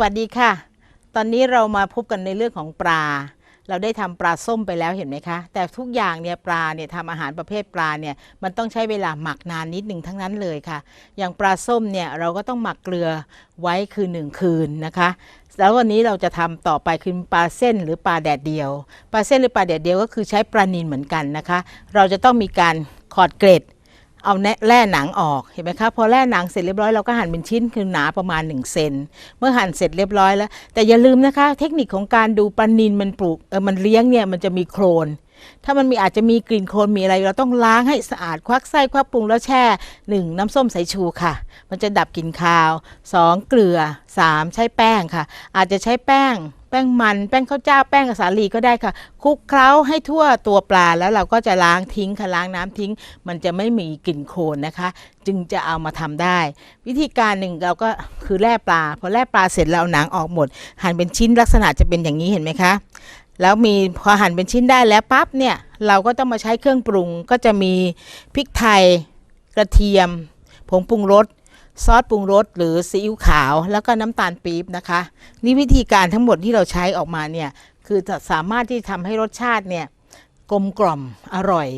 วัสดีค่ะ ตอนนี้เรามาพบกันในเรื่องของปลา เราได้ทำปลาส้มไปแล้วเห็นไหมคะ แต่ทุกอย่างเนี่ยปลาเนี่ยทำอาหารประเภทปลาเนี่ยมันต้องใช้เวลาหมักนานนิดหนึ่งทั้งนั้นเลยค่ะ อย่างปลาส้มเนี่ยเราก็ต้องหมักเกลือไว้คือหนึ่งคืนนะคะ แล้ววันนี้เราจะทำต่อไปคือปลาเส้นหรือปลาแดดเดียว ปลาเส้นหรือปลาแดดเดียวก็คือใช้ปลานิลเหมือนกันนะคะ เราจะต้องมีการขอดเกร็ด เอาแน่แล่หนังออกเห็นไหมคะพอแล่หนังเสร็จเรียบร้อยเราก็หั่นเป็นชิ้นคือหนาประมาณ1เซนเมื่อหั่นเสร็จเรียบร้อยแล้ว แต่อย่าลืมนะคะ เทคนิคของการดูปลานินมันปลูกเออมันเลี้ยงเนี่ยมันจะมีโครน ถ้ามันมีอาจจะมีกลิ่นโคลนมีอะไรเราต้องล้างให้สะอาดควักไส้ควักปรุงแล้วแช่หนึ่งน้ำส้มสายชูค่ะ มันจะดับกลิ่นคาวสองเกลือสามใช้แป้งค่ะ อาจจะใช้แป้ง ป้งมัน แป้งข้าวเจ้า แป้งสาลีก็ได้ค่ะ คลุกเคล้าให้ทั่วตัวปลาแล้วเราก็จะล้างทิ้งค่ะล้างน้ำทิ้ง มันจะไม่มีกลิ่นโคลนนะคะ จึงจะเอามาทำได้ วิธีการหนึ่งเราก็คือแล่ปลาพอแล่ปลาเสร็จเราเอาหนังออกหมด หั่นเป็นชิ้นลักษณะจะเป็นอย่างนี้เห็นไหมคะแล้วมีพอหั่นเป็นชิ้นได้แล้วปั๊บเนี่ยเราก็ต้องมาใช้เครื่องปรุงก็จะมีพริกไทยกระเทียมผงปรุงรส ซอสปรุงรสหรือซีอิ๊วขาว แล้วก็น้ำตาลปี๊บนะคะ นี่วิธีการทั้งหมดที่เราใช้ออกมาเนี่ยคือจะสามารถที่ทำให้รสชาติเนี่ยกลมกล่อมอร่อย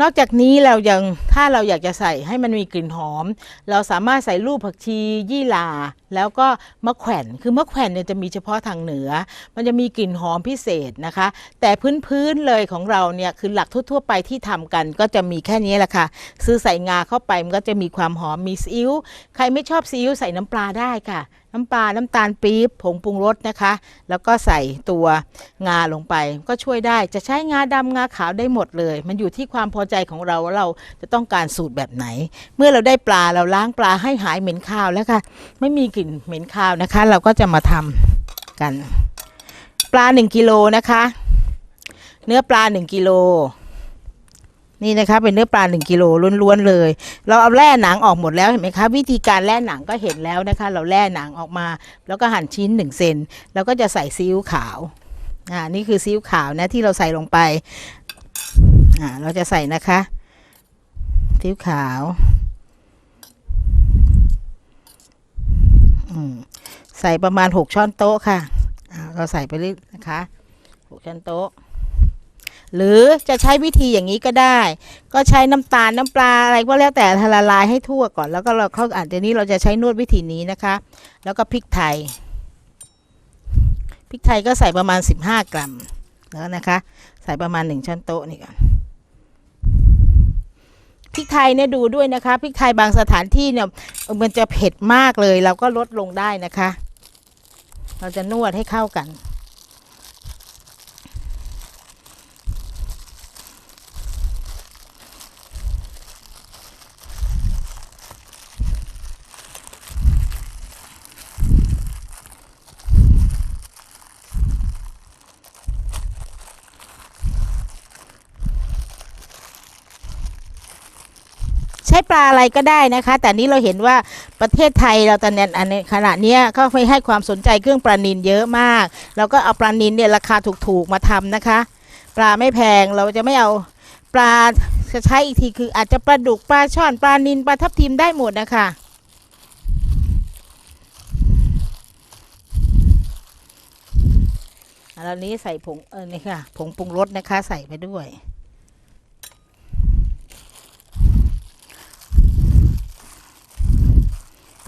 นอกจากนี้เรายังถ้าเราอยากจะใส่ให้มันมีกลิ่นหอม เราสามารถใส่ลูกผักชียี่หร่าแล้วก็มะแขวนคือมะแขวนเนี่ยจะมีเฉพาะทางเหนือ มันจะมีกลิ่นหอมพิเศษนะคะ แต่พื้นๆเลยของเราเนี่ยคือหลักทั่ว ๆ ไปที่ทำกันก็จะมีแค่นี้แหละค่ะ ซื้อใส่งาเข้าไปมันก็จะมีความหอมมีซีอิ๊วใครไม่ชอบซีอิ๊วใส่น้ำปลาได้ค่ะ น้ำปลาน้ำตาลปี๊บผงปรุงรสนะคะ แล้วก็ใส่ตัวงาลงไป ก็ช่วยได้จะใช้งาดำงาขาวได้หมดเลย มันอยู่ที่ความพอใจของเราว่าเราจะต้องการสูตรแบบไหน เมื่อเราได้ปลาเราล้างปลาให้หายเหม็นคาวแล้วค่ะ ไม่มีกลิ่นเหม็นคาวนะคะ เราก็จะมาทำกัน ปลา 1กิโลนะคะ เนื้อปลา 1กิโลนี่นะคะเป็นเนื้อปลา1กิโลล้วนๆเลย เราเอาแล่หนังออกหมดแล้วเห็นไหมคะวิธีการแล่หนังก็เห็นแล้วนะคะ เราแล่หนังออกมา แล้วก็หั่นชิ้น1เซนแล้วก็จะใส่ซีอิ๊วขาวอ่านี่คือซีอิ๊วขาวนะที่เราใส่ลงไป อ่าเราจะใส่นะคะซีอิ๊วขาวใส่ประมาณ6ช้อนโต๊ะค่ะเราใส่ไปเรื่อยนะคะ6ช้อนโต๊ะ หรือจะใช้วิธีอย่างนี้ก็ได้ ก็ใช้น้ำตาลน้ำปลาอะไรก็แล้วแต่ละลายให้ทั่วก่อน แล้วก็เราเข้าอันเดี๋ยวนี้เราจะใช้นวดวิธีนี้นะคะ แล้วก็พริกไทย พริกไทยก็ใส่ประมาณ 15 กรัมแล้วนะคะ ใส่ประมาณ 1 ช้อนโต๊ะนี่ก่อน ริกไทยเนี่ยดูด้วยนะคะพริกไทยบางสถานที่เนี่ยมันจะเผ็ดมากเลย เราก็ลดลงได้นะคะ เราจะนวดให้เข้ากัน ช้ปลาอะไรก็ได้นะคะ แต่นี้เราเห็นว่าประเทศไทยเราตอนนี้อันนี้ขณะนี้เขาไปให้ความสนใจเครื่องปลานินเยอะมาก เราก็เอาปลานินเนี่ยราคาถูกๆมาทำนะคะ ปลาไม่แพงเราจะไม่เอาปลาจะใช้อีกทีคืออาจจะปลาดุกปลาช่อนปลานินปลาทับทิมได้หมดนะคะแล้วนี้ใส่ผงเออนี่ค่ะผงปรุงรสนะคะ ใส่ไปด้วย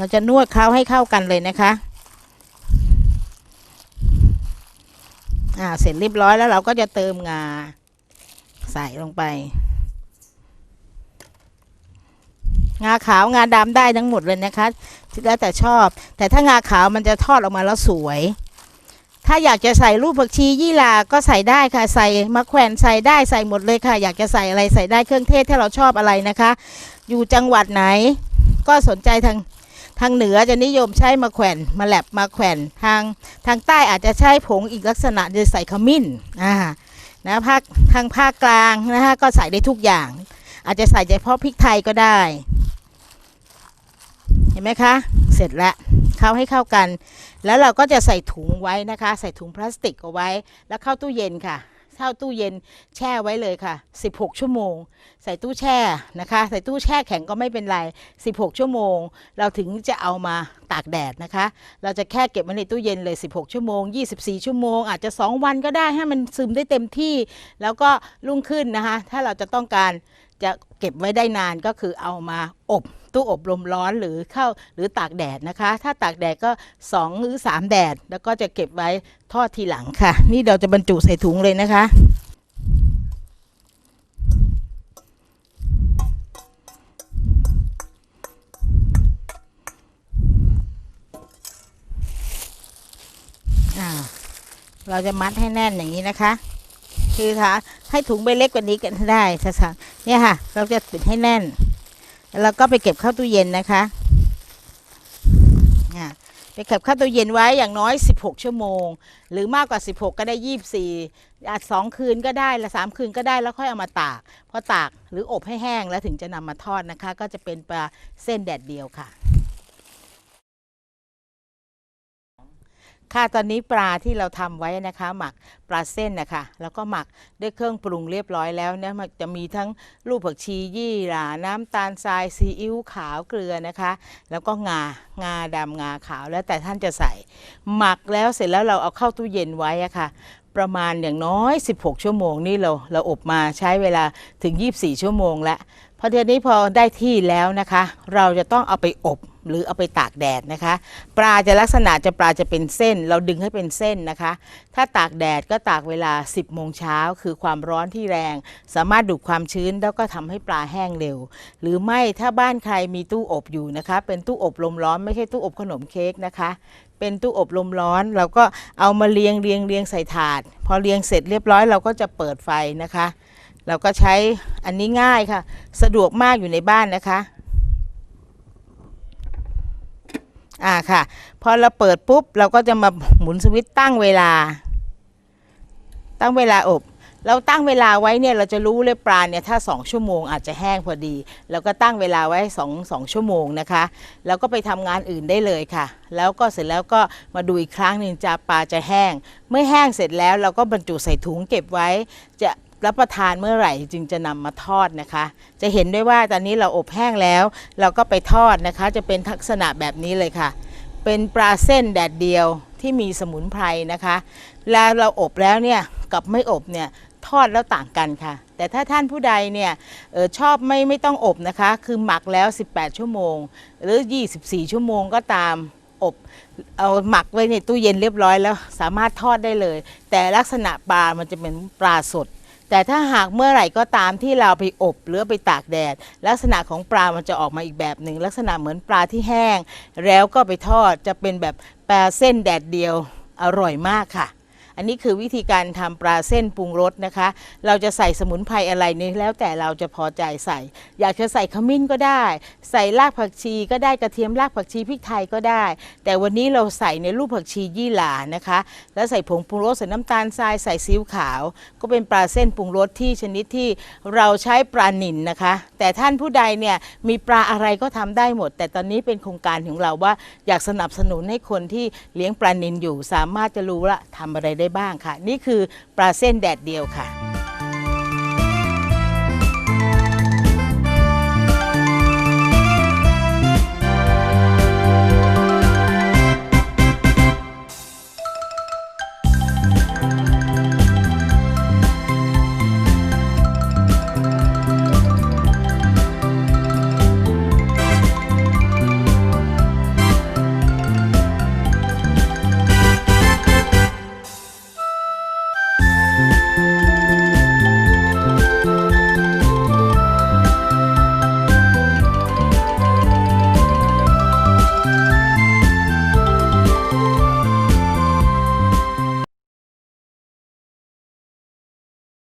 เราจะนวดเคล้าให้เข้ากันเลยนะคะ อ่า เสร็จเรียบร้อยแล้วเราก็จะเติมงา ใส่ลงไป งาขาวงาดำได้ทั้งหมดเลยนะคะแล้วแต่ชอบ แต่ถ้างาขาวมันจะทอดออกมาแล้วสวย ถ้าอยากจะใส่ลูกผักชียี่หร่าก็ใส่ได้ค่ะ ใส่มะแขวนใส่ได้ใส่หมดเลยค่ะ อยากจะใส่อะไรใส่ได้เครื่องเทศถ้าเราชอบอะไรนะคะ อยู่จังหวัดไหน ก็สนใจทาง ทางเหนือจะนิยมใช้มะแขวนมาแลบมาแขวนทางทางใต้อาจจะใช้ผงอีกลักษณะจะใส่ขมิ้นอ่านะภาคทางภาคกลางนะฮะก็ใส่ได้ทุกอย่าง อาจจะใส่เฉพาะพริกไทยก็ได้ เห็นไหมคะ เสร็จแล้วเข้าให้เข้ากัน แล้วเราก็จะใส่ถุงไว้นะคะ ใส่ถุงพลาสติกเอาไว้ แล้วเข้าตู้เย็นค่ะ เข้าตู้เย็นแช่ไว้เลยค่ะ 16 ชั่วโมง ใส่ตู้แช่นะคะ ใส่ตู้แช่แข็งก็ไม่เป็นไร 16 ชั่วโมง เราถึงจะเอามาตากแดดนะคะ เราจะแค่เก็บไว้ในตู้เย็นเลย 16 ชั่วโมง 24 ชั่วโมง อาจจะ 2 วันก็ได้ให้มันซึมได้เต็มที่ แล้วก็รุ่งขึ้นนะคะ ถ้าเราจะต้องการจะเก็บไว้ได้นานก็คือเอามาอบตู้อบลมร้อนหรือเข้าหรือตากแดดนะคะ ถ้าตากแดดก็ 2 หรือ 3 แดด แล้วก็จะเก็บไว้ทอดทีหลังค่ะ นี่เราจะบรรจุใส่ถุงเลยนะคะ เราจะมัดให้แน่นอย่างนี้นะคะ คือถ้าให้ถุงใบเล็กกว่านี้ก็ได้ค่ะ เนี่ยค่ะ เราจะปิดให้แน่น แล้วก็ไปเก็บเข้าตู้เย็นนะคะอ่าไปเก็บเข้าตู้เย็นไว้อย่างน้อย 16 ชั่วโมง หรือมากกว่า 16 ก็ได้ 24อาจสองคืนก็ได้ละสามคืนก็ได้แล้วค่อยเอามาตากพอตากหรืออบให้แห้งแล้วถึงจะนำมาทอดนะคะ ก็จะเป็นปลาเส้นแดดเดียวค่ะ ค่ะตอนนี้ปลาที่เราทำไว้นะคะ หมักปลาเส้นนะคะแล้วก็หมักด้วยเครื่องปรุงเรียบร้อยแล้วเนี่ยมันจะมีทั้งลูกผักชียี่หร่าน้ำตาลทรายซีอิ๊วขาวเกลือนะคะ แล้วก็งางาดำงาขาวแล้วแต่ท่านจะใส่ หมักแล้วเสร็จแล้วเราเอาเข้าตู้เย็นไว้อะค่ะประมาณอย่างน้อย 16 ชั่วโมงนี่เราเราอบมาใช้เวลาถึง 24 ชั่วโมงแล้ว อเทีนี้พอได้ที่แล้วนะคะ เราจะต้องเอาไปอบหรือเอาไปตากแดดนะคะ ปลาจะลักษณะจะปลาจะเป็นเส้น เราดึงให้เป็นเส้นนะคะ ถ้าตากแดดก็ตากเวลา 10โมงเช้าคือความร้อนที่แรง สามารถดูดความชื้นแล้วก็ทำให้ปลาแห้งเร็ว หรือไม่ถ้าบ้านใครมีตู้อบอยู่นะคะ เป็นตู้อบลมร้อนไม่ใช่ตู้อบขนมเค้กนะคะ เป็นตู้อบลมร้อน เราก็เอามาเรียงเรียงเรียงใส่ถาด พอเรียงเสร็จเรียบร้อยเราก็จะเปิดไฟนะคะ เราก็ใช้อันนี้ง่ายค่ะ สะดวกมากอยู่ในบ้านนะคะอ่าค่ะ พอเราเปิดปุ๊บ เราก็จะมาหมุนสวิตตั้งเวลา ตั้งเวลาอบ เราตั้งเวลาไว้เนี่ยเราจะรู้เลยปลาเนี่ยถ้า 2 ชั่วโมงอาจจะแห้งพอดีแล้วก็ตั้งเวลาไว้2 2ชั่วโมงนะคะ แล้วก็ไปทำงานอื่นได้เลยค่ะ แล้วก็เสร็จแล้วก็มาดูอีกครั้งหนึ่งจะปลาจะแห้ง เมื่อแห้งเสร็จแล้วเราก็บรรจุใส่ถุงเก็บไว้ จะ รับประทานเมื่อไหร่จึงจะนำมาทอดนะคะ จะเห็นได้ว่าตอนนี้เราอบแห้งแล้ว เราก็ไปทอดนะคะ จะเป็นลักษณะแบบนี้เลยค่ะ เป็นปลาเส้นแดดเดียวที่มีสมุนไพรนะคะแล้วเราอบแล้วเนี่ยกับไม่อบเนี่ยทอดแล้วต่างกันค่ะ แต่ถ้าท่านผู้ใดเนี่ยออชอบไม่ไม่ต้องอบนะคะ คือหมักแล้ว 18 ชั่วโมง หรือ 24 ชั่วโมงก็ตามอบเอาหมักไว้ในตู้เย็นเรียบร้อยแล้วสามารถทอดได้เลย แต่ลักษณะปลามันจะเป็นปลาสด แต่ถ้าหากเมื่อไหร่ก็ตามที่เราไปอบหรือไปตากแดด ลักษณะของปลามันจะออกมาอีกแบบหนึ่งลักษณะเหมือนปลาที่แห้ง แล้วก็ไปทอดจะเป็นแบบปลาเส้นแดดเดียวอร่อยมากค่ะ อันนี้คือวิธีการทำปลาเส้นปรุงรสนะคะ เราจะใส่สมุนไพรอะไรนี่แล้วแต่เราจะพอใจใส่ อยากจะใส่ขมิ้นก็ได้ ใส่รากผักชีก็ได้กระเทียมรากผักชีพริกไทยก็ได้ แต่วันนี้เราใส่ในลูกผักชียี่หร่านะคะ แล้วใส่ผงปรุงรสใส่น้ำตาลทรายใส่ซีอิ๊วขาว ก็เป็นปลาเส้นปรุงรสที่ชนิดที่เราใช้ปลาหนินนะคะ แต่ท่านผู้ใดเนี่ยมีปลาอะไรก็ทำได้หมด แต่ตอนนี้เป็นโครงการของเราว่าอยากสนับสนุนให้คนที่เลี้ยงปลาหนินอยู่ สามารถจะรู้ละทำอะไรได้ได้บ้างค่ะ นี่คือปลาเส้นแดดเดียวค่ะ